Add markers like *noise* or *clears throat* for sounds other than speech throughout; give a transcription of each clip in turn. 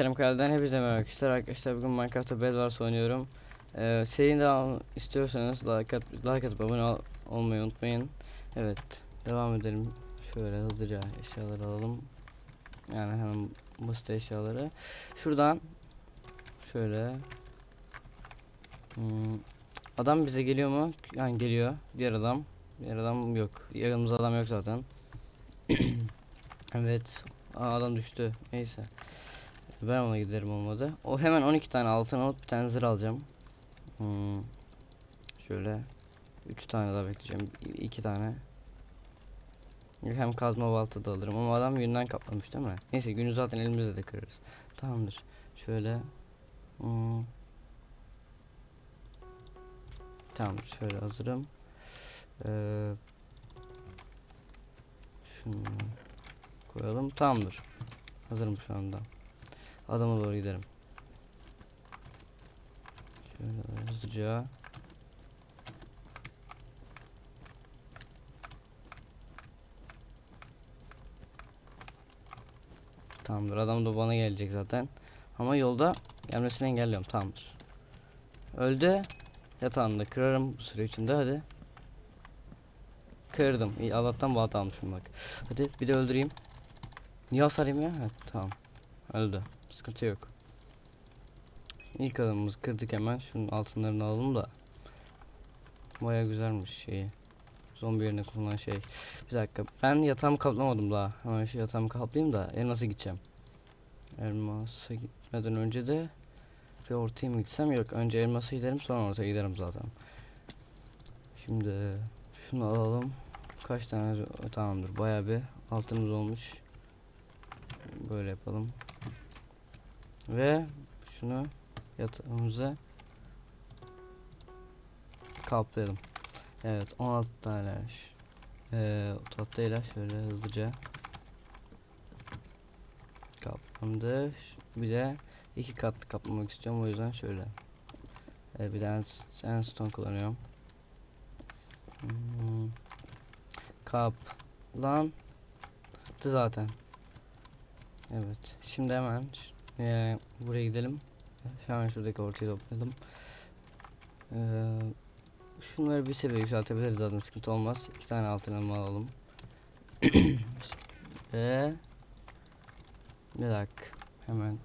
Kerem Kale'den hepinize merhaba arkadaşlar. Arkadaşlar bugün Minecraft'ta Bedwars oynuyorum. Ee, serinin devamı istiyorsanız like, at, like atıp abone ol- olmayı unutmayın. Evet devam edelim. Şöyle hızlıca eşyaları alalım. Yani hemen basit eşyaları. Şuradan şöyle hmm, adam bize geliyor mu? Yani geliyor. Diğer adam. Diğer adam yok. Yanımızda adam yok zaten. *clears throat* evet. Aa, adam düştü. Neyse. Ben ona giderim olmadı. O hemen 12 tane altın alıp bir tane zırh alacağım. Hmm. Şöyle 3 tane daha bekleyeceğim. 2 tane. Hem kazma balta da alırım ama adam yünden kaplamış değil mi? Neyse günü zaten elimizde de kırarız. Tamamdır. Şöyle. Hmm. Tamam şöyle hazırım. Ee, şunu koyalım. Tamamdır. Hazırım şu anda. Adama doğru giderim. Şöyle hızlıca. Tamamdır. Adam da bana gelecek zaten. Ama yolda gelmesini engelliyorum. Tamamdır. Öldü. Yatağında kırarım bu süre içinde. Hadi. Kırdım. İyi Allah'tan balta almışım bak. Hadi bir de öldüreyim. Niye hasar yemiyor? Ha, tamam. Öldü. Sıkıntı yok. İlk adamımızı kırdık hemen. Şunun altınlarını alalım da. Baya güzelmiş şeyi. Zombi yerine kullanılan şey. Bir dakika. Ben yatağımı kaplamadım daha. Hemen şu yatağımı kaplayayım da elmasa gideceğim. Elmasa gitmeden önce de bir ortaya mı gitsem? Yok. Önce elmasa giderim sonra ortaya giderim zaten. Şimdi şunu alalım. Kaç tane tamamdır. Baya bir altımız olmuş. Böyle yapalım. Ve şunu yatağımıza kaplayalım. Evet 16 tane ee, tahtayla şöyle hızlıca kaplandı. Bir de iki katlı kaplamak istiyorum o yüzden şöyle. Ee, bir ans- sandstone kullanıyorum. Hmm. Kaplan zaten. Evet. Şimdi hemen ee, buraya gidelim. Hemen şuradaki ortayı toplayalım. Ee, şunları bir seviye yükseltebiliriz zaten sıkıntı olmaz. İki tane altın elma alalım. *clears throat* Ve bir dakika hemen.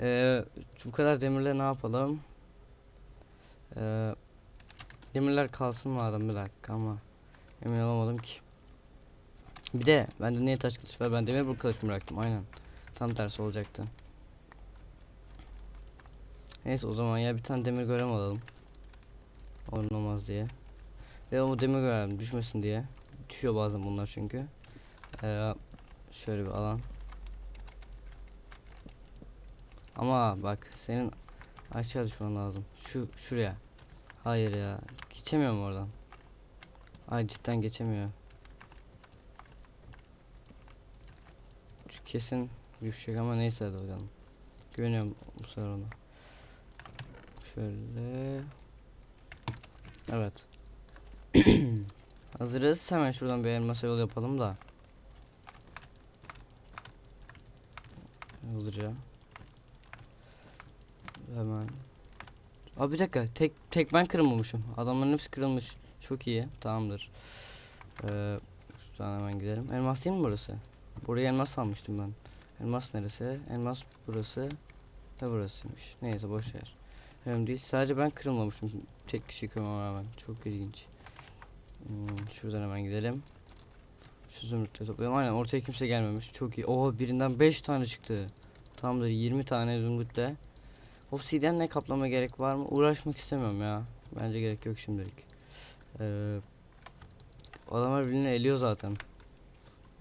Ee, bu kadar demirle ne yapalım? Ee, demirler kalsın madem bir dakika ama emin olamadım ki. Bir de bende niye taş kılıç var? Ben demir bu kılıç mı bıraktım? Aynen. Tam tersi olacaktı. Neyse o zaman ya bir tane demir golem alalım. Olmaz diye. Ve o demir golem düşmesin diye. Düşüyor bazen bunlar çünkü. Ee, şöyle bir alan. Ama bak senin aşağı düşman lazım. Şu şuraya. Hayır ya. Geçemiyorum oradan. Ay cidden geçemiyor. Kesin düşecek ama neyse hadi bakalım. Güveniyorum bu sefer ona. Şöyle. Evet. *clears throat* Hazırız. Hemen şuradan bir elmas yol yapalım da. Hızlıca. Hemen. Abi bir dakika. Tek tek ben kırılmamışım. Adamların hepsi kırılmış. Çok iyi. Tamamdır. Ee, şuradan hemen gidelim. Elmas değil mi burası? Buraya elmas almıştım ben. Elmas neresi? Elmas burası ve burasıymış. Neyse boş ver. Önemli değil. Sadece ben kırılmamışım. Tek kişi kırmama rağmen. Çok ilginç. Hmm, şuradan hemen gidelim. Şu zümrütleri toplayalım. Aynen ortaya kimse gelmemiş. Çok iyi. Oo birinden 5 tane çıktı. Tamamdır 20 tane zümrütle. Obsidianle kaplama gerek var mı? Uğraşmak istemiyorum ya. Bence gerek yok şimdilik. Ee, adamlar birbirini eliyor zaten.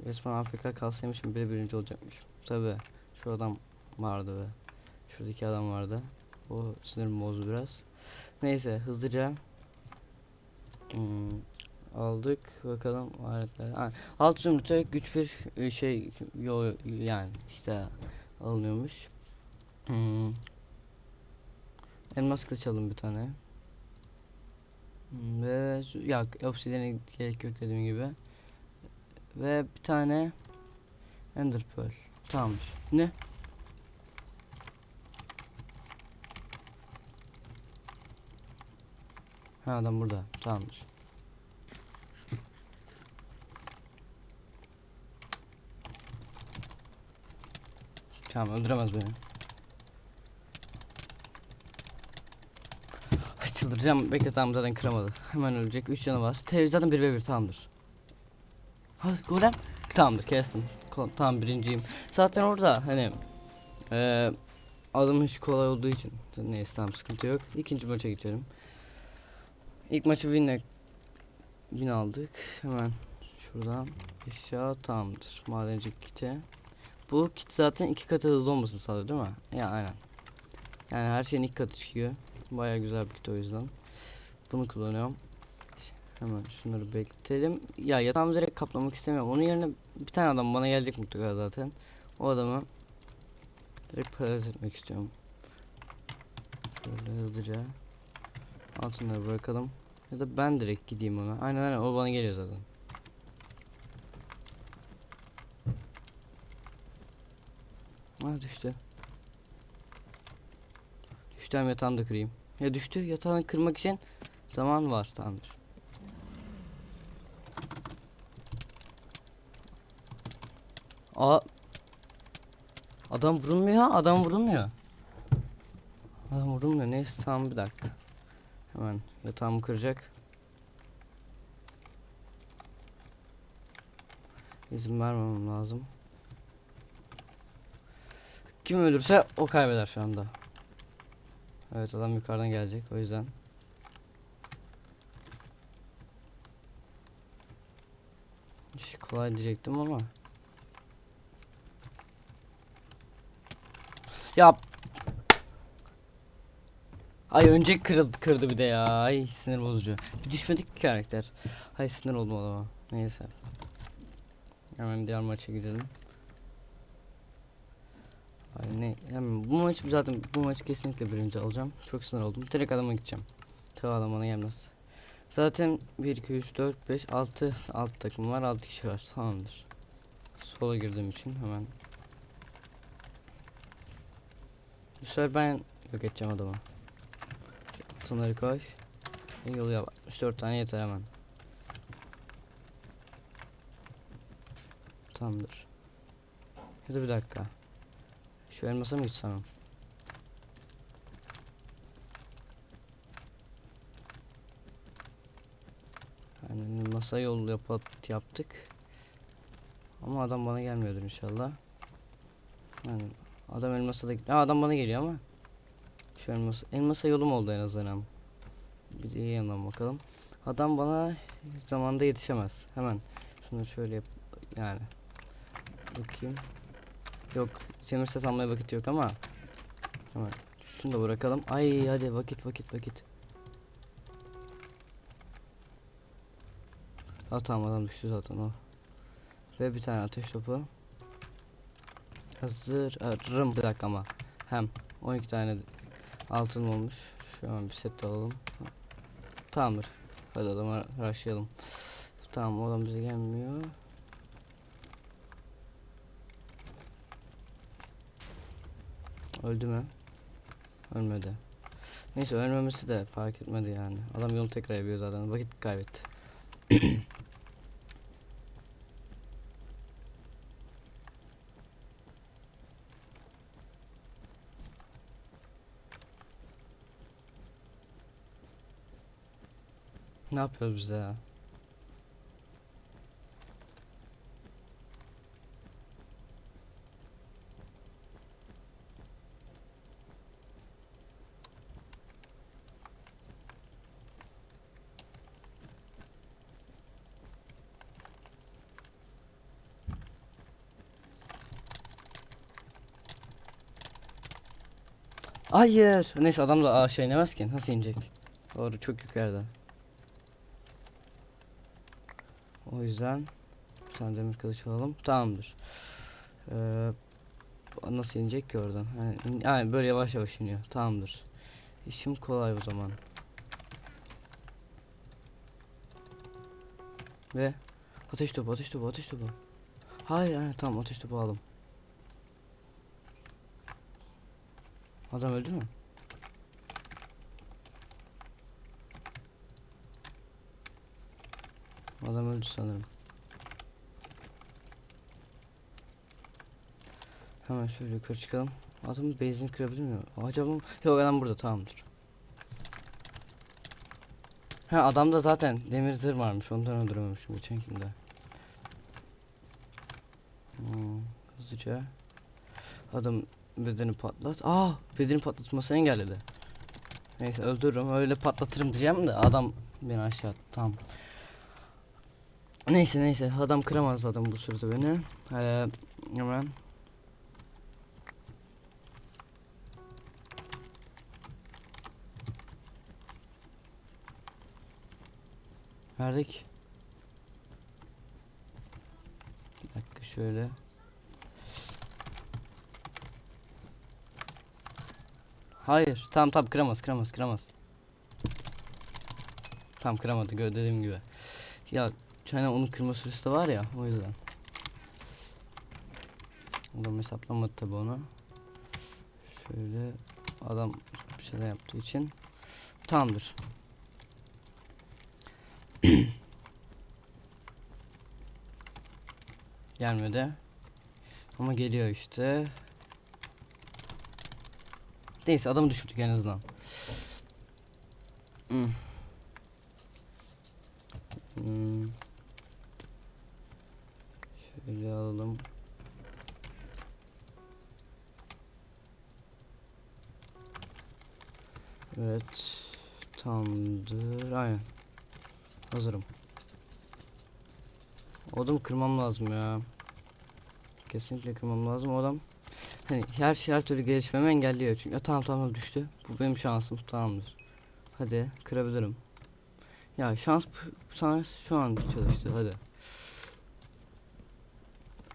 Resmen Afrika kalsaymışım biri birinci olacakmış. Tabi şu adam vardı ve şuradaki adam vardı. O sinirim bozdu biraz. Neyse hızlıca hmm, aldık bakalım aletler. Ha, alt zümrüte güç bir e, şey yo, yani işte alınıyormuş. Hmm. Elmas kılıç alın bir tane. Hmm, Ve ya obsidiyene gerek yok dediğim gibi. Ve bir tane Ender Pearl. Tamamdır. Ne? Ha adam burada. Tamamdır. Tamam öldüremez beni. Ay çıldıracağım. Bekle tamam zaten kıramadı. Hemen ölecek. 3 canı var. Te zaten 1 ve 1 tamamdır. Ha golem. Tamamdır kestim. Ko- tamam birinciyim. Zaten orada hani eee adım hiç kolay olduğu için neyse tamam sıkıntı yok. İkinci maça geçelim. İlk maçı winle win aldık. Hemen şuradan eşya tamamdır. Madenci kiti. Bu kit zaten iki katı hızlı olmasını sağlıyor değil mi? Ya aynen. Yani her şeyin iki katı çıkıyor. Baya güzel bir kit o yüzden. Bunu kullanıyorum. Hemen şunları bekletelim. Ya yatağımı direkt kaplamak istemiyorum. Onun yerine bir tane adam bana gelecek mutlaka zaten. O adamı direkt paraz etmek istiyorum. Şöyle hızlıca. Altınları bırakalım. Ya da ben direkt gideyim ona. Aynen aynen o bana geliyor zaten. Ha düştü. Düştü hem yatağını da kırayım. Ya düştü yatağını kırmak için zaman var tamamdır. Aa Adam vurulmuyor adam vurulmuyor. Adam vurulmuyor neyse tamam bir dakika. Hemen yatağımı kıracak. İzin vermemem lazım. Kim ölürse o kaybeder şu anda. Evet adam yukarıdan gelecek o yüzden. İş kolay diyecektim ama. Ya. Ay önce kırıldı kırdı bir de ya. Ay sinir bozucu. Bir düşmedik ki karakter. Ay sinir oldum adama. Neyse. Hemen diğer maça gidelim. Ay ne hemen bu maç zaten bu maç kesinlikle birinci alacağım. Çok sinir oldum. Direkt adama gideceğim. Tabii adam gelmez. Zaten 1 2 3 4 5 6 6 takım var. 6 kişi var. Tamamdır. Sola girdiğim için hemen. Bu sefer ben yok edeceğim adamı. Altınları koy. Yolu yap. 4 tane yeter hemen. Tamamdır. Ya da bir dakika. Şu elmasa mı gitsem? Yani masa yol yapat yaptık. Ama adam bana gelmiyordur inşallah. Yani adam elmasa da ha, adam bana geliyor ama. Şu elmasa, elmasa yolum oldu en azından. Bir de yandan bakalım. Adam bana zamanda yetişemez. Hemen şunu şöyle yap yani. Bakayım. Yok demir set almaya vakit yok ama. Hemen şunu da bırakalım. Ay hadi vakit vakit vakit. Ha tamam adam düştü zaten o. Ve bir tane ateş topu. Hazır. Arım bir dakika ama. Hem 12 tane altın olmuş. Şu an bir set alalım. Tamamdır. Hadi adama rushlayalım. Tamam adam bize gelmiyor. Öldü mü? Ölmedi. Neyse ölmemesi de fark etmedi yani. Adam yolu tekrar yapıyor zaten. Vakit kaybetti. *clears throat* ne yapıyoruz biz ya? Hayır. Neyse adam da aşağı inemez ki. Nasıl inecek? Doğru çok yukarıda. O yüzden bir tane demir kılıç alalım. Tamamdır. Ee, nasıl inecek ki oradan? Yani, yani böyle yavaş yavaş iniyor. Tamamdır. İşim kolay o zaman. Ve ateş topu, ateş topu, ateş topu. Hayır, hayır tamam ateş topu aldım. Adam öldü mü? Adam öldü sanırım. Hemen şöyle yukarı çıkalım. Adamın base'ini kırabilir miyim? Acaba yok adam burada tamamdır. Ha adamda zaten demir zırh varmış ondan öldürememişim geçen kimde. Hmm, hızlıca. Adam bedeni patlat. Aa bedeni patlatmasını engelledi. Neyse öldürürüm öyle patlatırım diyeceğim de adam beni aşağı attı tamam. Neyse neyse adam kıramaz adam bu sırada beni. Ee, hemen Verdik. Bir dakika şöyle. Hayır. Tamam tamam kıramaz kıramaz kıramaz. Tam kıramadı dediğim gibi. Ya hani onun kırma süresi de var ya o yüzden. Adam hesaplamadı tabi onu. Şöyle adam bir şeyler yaptığı için tamamdır. *coughs* Gelmedi. Ama geliyor işte. Neyse adamı düşürdük en azından. Hmm. Hmm. Şöyle alalım. Evet. Tamamdır. Aynen. Hazırım. O adamı kırmam lazım ya. Kesinlikle kırmam lazım. O adam hani her şey her türlü gelişmemi engelliyor çünkü. Ya, tamam tamam düştü. Bu benim şansım. Tamamdır. Hadi kırabilirim. Ya şans sana şu an çalıştı. Hadi.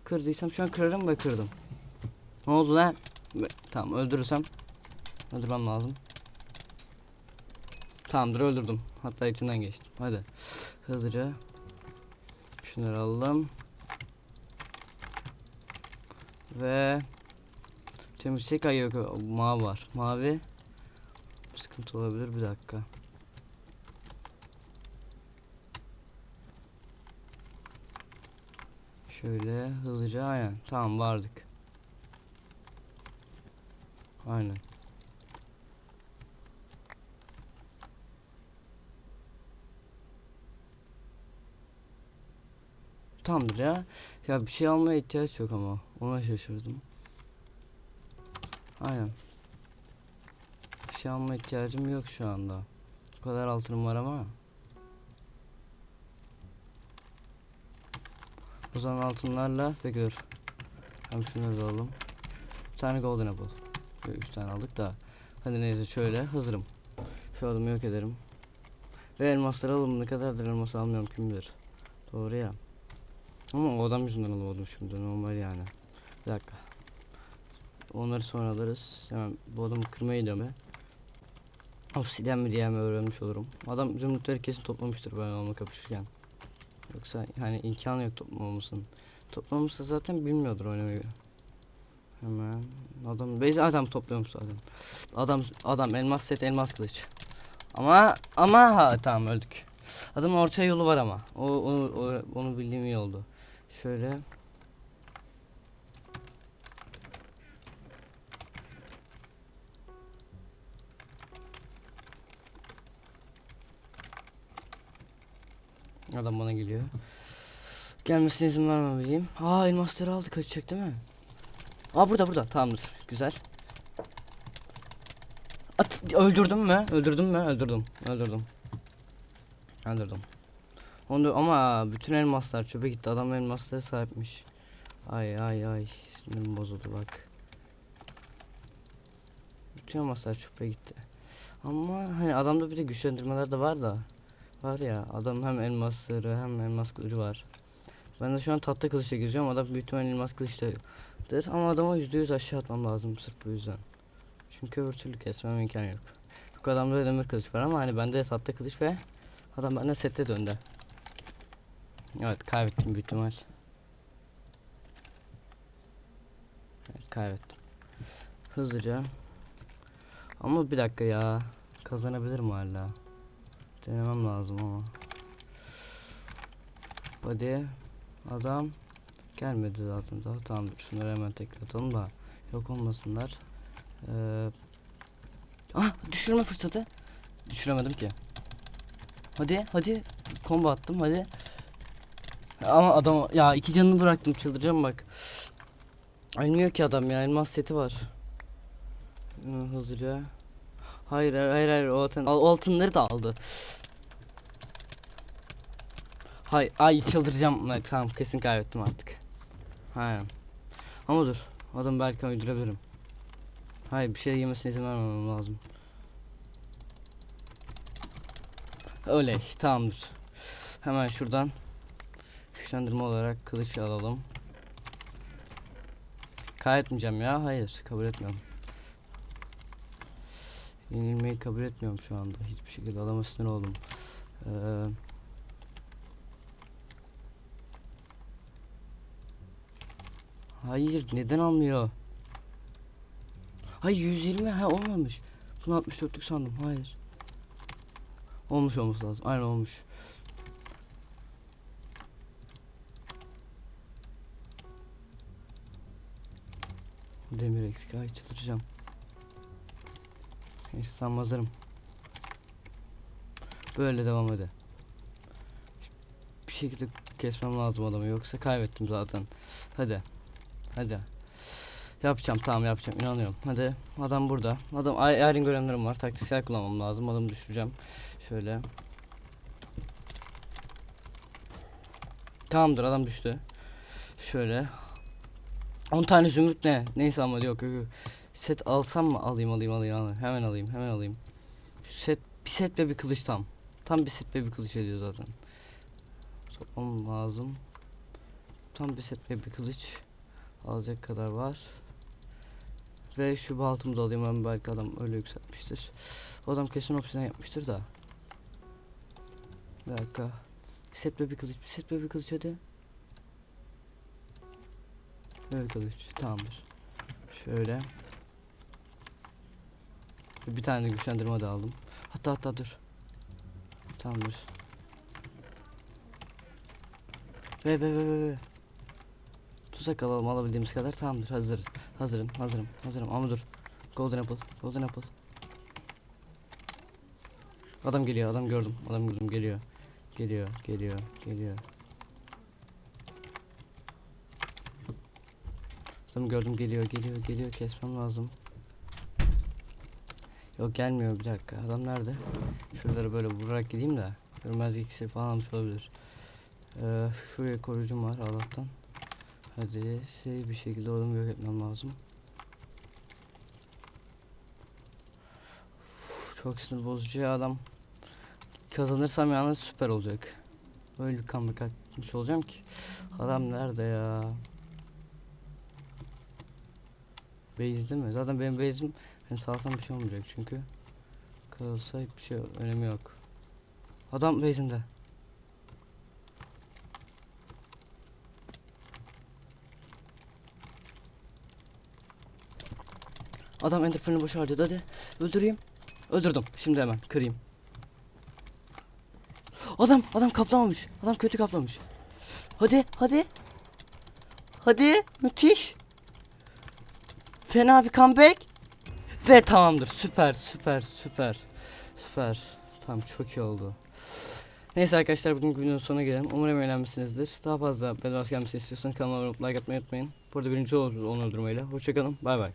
Kırdıysam şu an kırarım ve kırdım. Ne oldu lan? Tamam öldürürsem öldürmem lazım. Tamamdır öldürdüm. Hatta içinden geçtim. Hadi. Hızlıca. Şunları alalım. Ve temizlik ay yok mavi var. Mavi sıkıntı olabilir bir dakika. Şöyle hızlıca aynen. Tamam vardık. Aynen. Tamamdır ya. Ya bir şey almaya ihtiyaç yok ama. Ona şaşırdım. Aynen. Bir şey almaya ihtiyacım yok şu anda. O kadar altınım var ama. O zaman altınlarla peki dur. Hem şunları da alalım. Bir tane golden apple. Böyle Üç tane aldık da. Hadi neyse şöyle hazırım. Şu adamı yok ederim. Ve elmasları alalım. Ne kadardır elmas almıyorum kim bilir. Doğru ya. Ama o adam yüzünden alamadım şimdi normal yani. Bir dakika. Onları sonra alırız. Hemen bu adamı kırmayı gidiyorum be. Obsidian mi diye mi öğrenmiş olurum. Adam zümrütleri kesin toplamıştır ben onunla kapışırken. Yoksa yani imkanı yok toplamamasının. Toplamamışsa zaten bilmiyordur oynamayı. Hemen adam base adam topluyormuş zaten. Adam adam elmas set elmas kılıç. Ama ama ha tamam öldük. Adamın orta yolu var ama. O onu o, onu bildiğim iyi oldu. Şöyle. Adam bana geliyor. Gelmesine izin vermemeliyim. Aa elmasları aldı kaçacak değil mi? Aa burada burada tamamdır güzel. At öldürdüm mü? Öldürdüm mü? Öldürdüm. Öldürdüm. Öldürdüm. Onu ama bütün elmaslar çöpe gitti. Adam elmaslara sahipmiş. Ay ay ay sinirim bozuldu bak. Bütün elmaslar çöpe gitti. Ama hani adamda bir de güçlendirmeler de var da. Var ya adam hem elmasları hem elmas kılıcı var. Ben de şu an tahta kılıçla geziyorum. Adam büyük ihtimalle elmas kılıçtadır. Ama adama yüzde yüz aşağı atmam lazım sırf bu yüzden. Çünkü öbür türlü kesmem imkan yok. Yok adamda da demir kılıç var ama hani bende de tahta kılıç ve adam bende sette döndü. Evet kaybettim büyük ihtimal. Evet, kaybettim. Hızlıca. Ama bir dakika ya. Kazanabilirim hala. Denemem lazım ama. Hadi. Adam gelmedi zaten daha tamam şunları hemen tekrar atalım da yok olmasınlar. Ee, ah düşürme fırsatı. Düşüremedim ki. Hadi hadi combo attım hadi. Ama adam ya iki canını bıraktım çıldıracağım bak. Ölmüyor ki adam ya elmas seti var. Ee, Hızlıca. Hayır hayır hayır o, altın, o altınları da aldı. Hay ay çıldıracağım. Bak, tamam kesin kaybettim artık. Aynen. Ama dur. Adam belki öldürebilirim. Hayır bir şey yemesine izin vermemem lazım. Öyle tamamdır. Hemen şuradan güçlendirme olarak kılıç alalım. Kaybetmeyeceğim ya. Hayır kabul etmiyorum. Yenilmeyi kabul etmiyorum şu anda. Hiçbir şekilde alamazsın oğlum. Ee, hayır neden almıyor? Hayır 120 ha olmamış. Bunu 64'lük sandım. Hayır. Olmuş olması lazım. Aynen olmuş. Demir eksik. Ay çıldıracağım. Sanmam hazırım. Böyle devam hadi. Bir şekilde kesmem lazım adamı yoksa kaybettim zaten. Hadi. Hadi. Yapacağım tamam yapacağım inanıyorum. Hadi adam burada. Adam ay yarın görenlerim var. Taktiksel kullanmam lazım. Adamı düşüreceğim. Şöyle. Tamamdır adam düştü. Şöyle. 10 tane zümrüt ne? Neyse ama yok yok yok. Set alsam mı? Alayım alayım alayım alayım. Hemen alayım hemen alayım. Şu set bir set ve bir kılıç tam. Tam bir set ve bir kılıç ediyor zaten. Toplam lazım. Tam bir set ve bir kılıç alacak kadar var. Ve şu baltımı da alayım ben belki adam öyle yükseltmiştir. O adam kesin opsiyon yapmıştır da. Bir dakika. Set ve bir kılıç, bir set ve bir kılıç hadi. Ve bir kılıç tamamdır. Şöyle. Bir tane de güçlendirme de aldım. Hatta hatta dur. Tamamdır. Ve ve ve ve. Tuzak alalım alabildiğimiz kadar tamamdır hazır. Hazırım hazırım hazırım ama dur. Golden apple golden apple. Adam geliyor adam gördüm adam gördüm geliyor. Geliyor geliyor geliyor. Adam gördüm geliyor geliyor geliyor kesmem lazım. Yok gelmiyor bir dakika adam nerede? Şuraları böyle vurarak gideyim de görmezlik iksiri falan almış olabilir. Ee, şuraya koruyucum var Allah'tan. Hadi seri bir şekilde oğlum yok etmem lazım. Uf, çok sinir bozucu ya adam. Kazanırsam yalnız süper olacak. Öyle bir comeback atmış olacağım ki. Adam nerede ya? Base değil mi? Zaten benim base'im hani salsam bir şey olmayacak çünkü. Kalsa hiçbir şey önemi yok. Adam base'inde. Adam enderpearl'ını boş harcadı hadi. Öldüreyim. Öldürdüm. Şimdi hemen kırayım. Adam adam kaplamamış. Adam kötü kaplamış. Hadi hadi. Hadi müthiş. Fena bir comeback. Ve tamamdır. Süper süper süper. Süper. Tamam çok iyi oldu. Neyse arkadaşlar bugün videonun sonuna gelelim. Umarım eğlenmişsinizdir. Daha fazla Bedwars gelmesini istiyorsanız kanalıma abone olup like atmayı unutmayın. Burada birinci oluruz onu öldürmeyle. Hoşçakalın. Bay bay.